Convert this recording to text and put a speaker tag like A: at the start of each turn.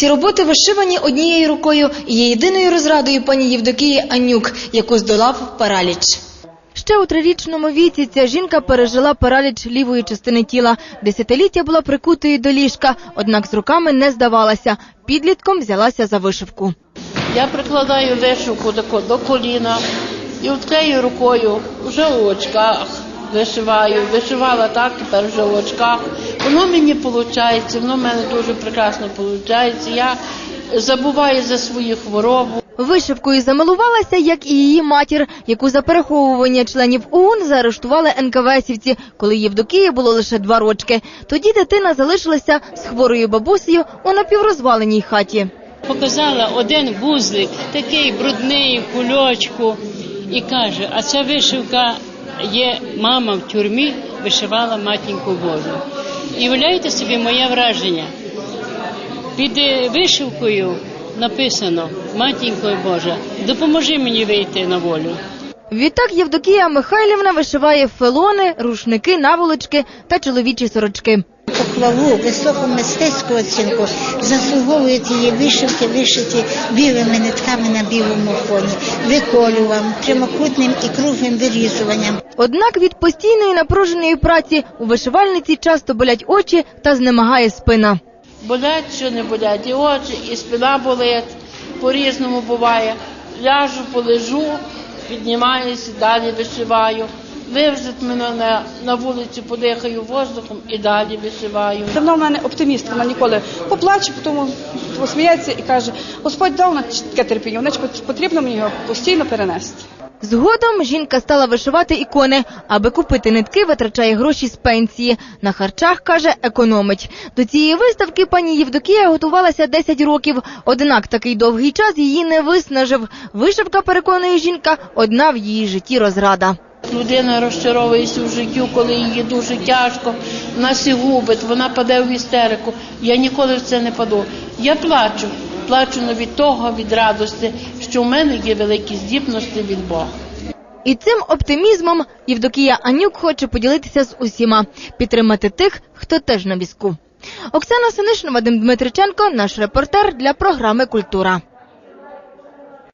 A: Ці роботи вишивані однією рукою і є єдиною розрадою пані Євдокії Анюк, яку здолав параліч. Ще у трирічному віці ця жінка пережила параліч лівої частини тіла. Десятиліття була прикутою до ліжка, однак з руками не здавалася. Підлітком взялася за вишивку.
B: Я прикладаю вишивку до коліна і цією рукою вже у очках вишиваю. Вишивала так, тепер вже в очках. Воно мені виходить, воно в мене дуже прекрасно виходить. Я забуваю за свою хворобу.
A: Вишивкою замилувалася, як і її матір, яку за переховування членів ОУН заарештували НКВСівці, коли Євдокії було лише два рочки. Тоді дитина залишилася з хворою бабусею у напіврозваленій хаті.
C: Показала один вузлик, такий брудний, в кульочку, і каже: а ця вишивка є мама в тюрмі, вишивала матінку Божу. І уявляєте собі моє враження. Під е, вишивкою написано Матінко Божа, допоможи мені вийти на волю.
A: Відтак Євдокія Михайлівна вишиває фелони, рушники, наволочки та чоловічі сорочки.
D: Похвалу, високу мистецьку оцінку заслуговують її вишивки, вишиті білими нитками на білому фоні, виколюванням, прямокутним і круглим вирізуванням.
A: Однак від постійної напруженої праці у вишивальниці часто болять очі та знемагає спина.
B: Болять що не болять, і очі, і спина болить, по-різному буває. Ляжу, полежу, піднімаюся, далі вишиваю. Вивезуть мене на, на вулицю, подихаю воздухом і далі вишиваю.
E: Давно в мене оптиміст, вона ніколи поплаче, потім посміється і каже, Господь дав на таке терпіння, значить потрібно мені його постійно перенести.
A: Згодом жінка стала вишивати ікони. Аби купити нитки, витрачає гроші з пенсії. На харчах, каже, економить. До цієї виставки пані Євдокія готувалася 10 років. Однак такий довгий час її не виснажив. Вишивка, переконує жінка, одна в її житті розрада.
B: Людина розчаровується в життю, коли їй дуже тяжко, вона сі губить, вона паде в істерику. Я ніколи в це не паду. Я плачу, плачу від того, від радості, що в мене є великі здібності від Бога.
A: І цим оптимізмом Євдокія Анюк хоче поділитися з усіма, підтримати тих, хто теж на візку. Оксана Синишин, Вадим Дмитриченко, наш репортер для програми Культура.